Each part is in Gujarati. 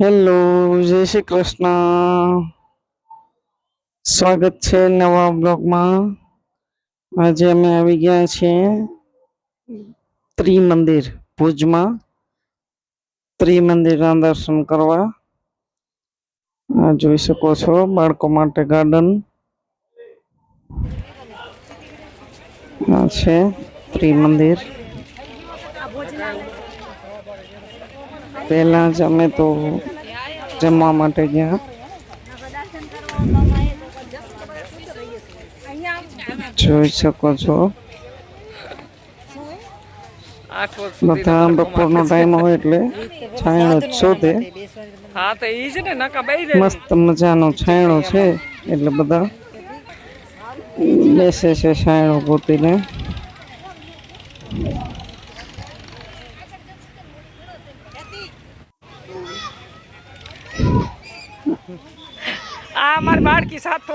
હેલો, જય શ્રી કૃષ્ણ. સ્વાગત છે નવા બ્લોગમાં. આજે અમે આવી ગયા છીએ ત્રિમંદિર ભુજમાં. ત્રિમંદિરના દર્શન કરવા. જોઈ શકો છો, બાળકો માટે ગાર્ડન છે ત્રિમંદિર. પહેલા જ અમે તો જમવા માટે ગયા. જોઈ શકો છો. બધા બપોરનો ટાઈમ હોય એટલે છાંયડો જ શોધે. મસ્ત મજાનો છાંયડો છે એટલે બધા બેસે છે છાંયડો ગોતીને. અમાર બાળકી સાતો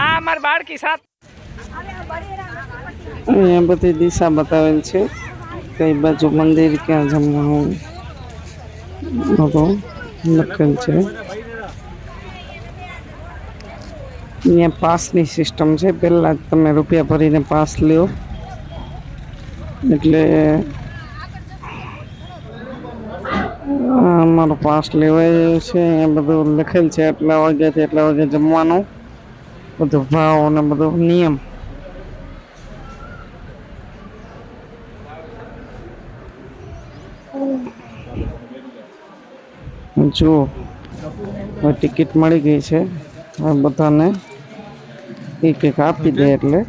આ અમાર બાળકી સાત અહીંયા બધી દિશા બતાવેલ છે. કઈ બાજુ મંદિર ક્યાં જમવાનું બધું લખેલ છે. અહીંયા પાસની સિસ્ટમ છે. પહેલાં તમે રૂપિયા ભરીને પાસ લ્યો. એટલે આ અમારો પાસ લેવાય છે. અહીંયા બધું લખેલ છે આટલા વાગ્યાથી એટલા વાગે જમવાનું. બધું ભાવ અને બધું નિયમ. જુઓ હવે ટિકિટ મળી ગઈ છે. બધાને એક એક આપી દે એટલે.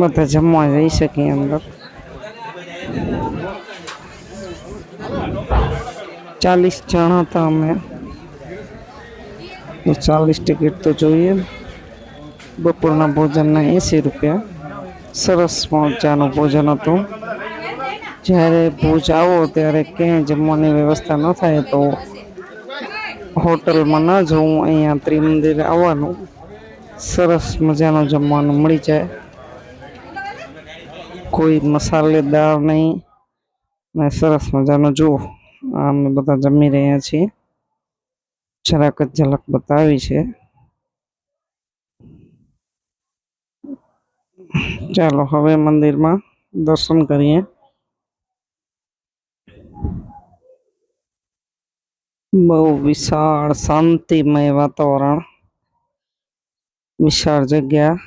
બધા જમવા જઈ શકીએ અંદર. ચાલીસ જણા હતા અમે. ચાલીસ ટિકિટ તો જોઈએ. બપોરના ભોજનના એંસી રૂપિયા. સરસ મજાનું ભોજન હતું. જ્યારે ભુજ આવો ત્યારે ક્યાંય જમવાની વ્યવસ્થા ન થાય તો હોટલમાં ન જવું. અહીંયા ત્રિમંદિરે આવવાનું. સરસ મજાનું જમવાનું મળી જાય. કોઈ મસાલેદાર નહીં. ને સરસ મજાનો જુઓ આ અમે બધા જમી રહ્યા છીએ. જરાક જ ઝલક બતાવી છે. ચાલો, હવે મંદિરમાં દર્શન કરીએ. બહુ વિશાળ, શાંતિમય વાતાવરણ. વિશાળ જગ્યા.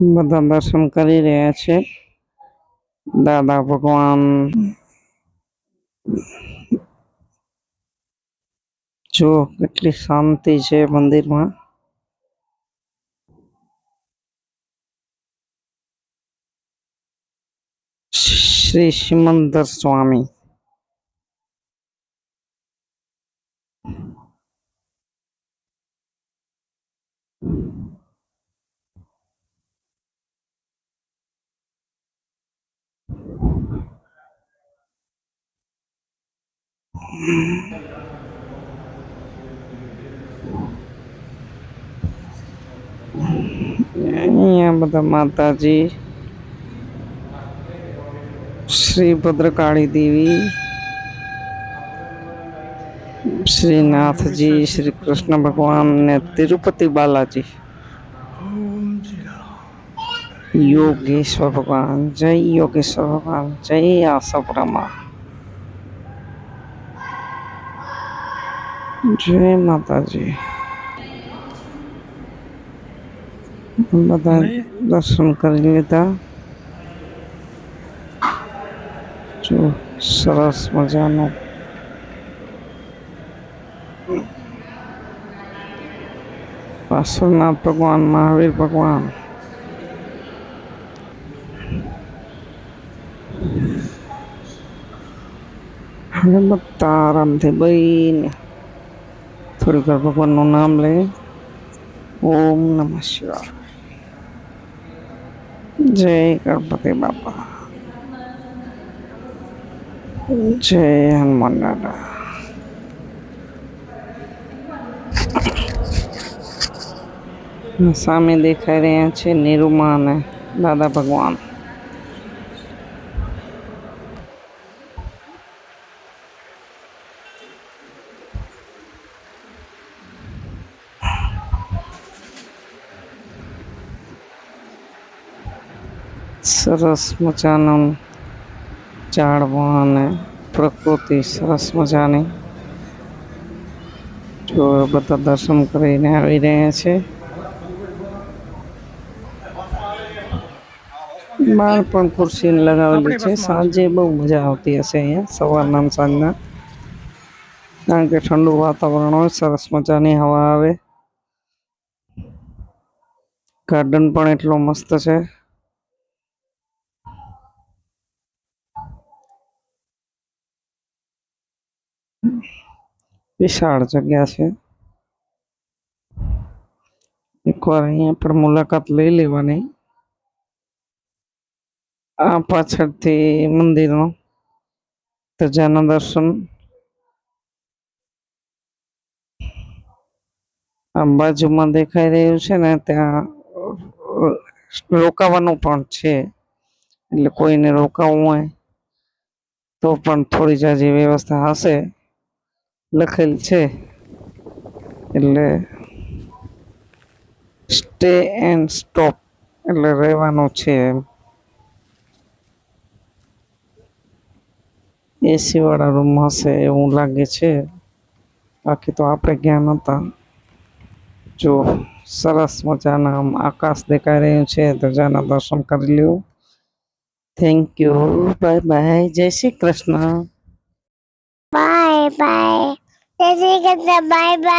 બધા દર્શન કરી રહ્યા છે. દાદા ભગવાન જો કેટલી શાંતિ છે મંદિરમાં. શ્રી સિમંદર સ્વામી અહીંયા બધા માતાજી શ્રી ભદ્રકાળી દેવી શ્રીનાથજી શ્રી કૃષ્ણ ભગવાન ને તિરુપતિ બાલાજી યોગેશ્વર ભગવાન જય યોગેશ્વર ભગવાન જય આશાપુરામાં જય માતાજી બધા દર્શન કરી લીધા જો સરસ મજાનું પાર્શ્વનાથ ભગવાન મહાવીર ભગવાન હવે બધા આરામથી બહીને થોડીક વાર ભગવાનનું નામ લઈ ઓમ નમઃ શિવાય જય ગણપતિ બાપા જય હનુમાન દાદા. સામે દેખાઈ રહ્યા છે નિરૂમા અને દાદા ભગવાન. સરસ મજાનું ઝાડવા અને પ્રકૃતિ સરસ મજાની. જો બધા દર્શન કરીને આવી રહ્યા છે. બહાર પણ ખુરશી લગાવેલી છે. સાંજે બહુ મજા આવતી હશે અહીંયા, સવારના સાંજના. કારણ કે ઠંડુ વાતાવરણ હોય, સરસ મજાની હવા આવે. ગાર્ડન પણ એટલો મસ્ત છે. વિશાળ જગ્યા છે એકવાર અહીંયા પણ મુલાકાત લઈ લેવાની આ પાછળથી મંદિરનો ધજાના દર્શન આ બાજુમાં દેખાઈ રહ્યું છે ને ત્યાં રોકાવાનું પણ છે એટલે કોઈને રોકાવું હોય, તો પણ થોડી જાજી વ્યવસ્થા હશે। લખેલ છે. એટલે સ્ટે એન્ડ સ્ટોપ એટલે રહેવાનું છે એમ. એસી વાળા રૂમ હશે એવું લાગે છે. બાકી તો આપણે ક્યાં નહોતા. જો સરસ મજાના આમ આકાશ દેખાઈ રહ્યું છે ધજાના દર્શન કરી લ્યો. Thank you bye bye Jai Shri Krishna. Bye bye Jai Shri Krishna bye by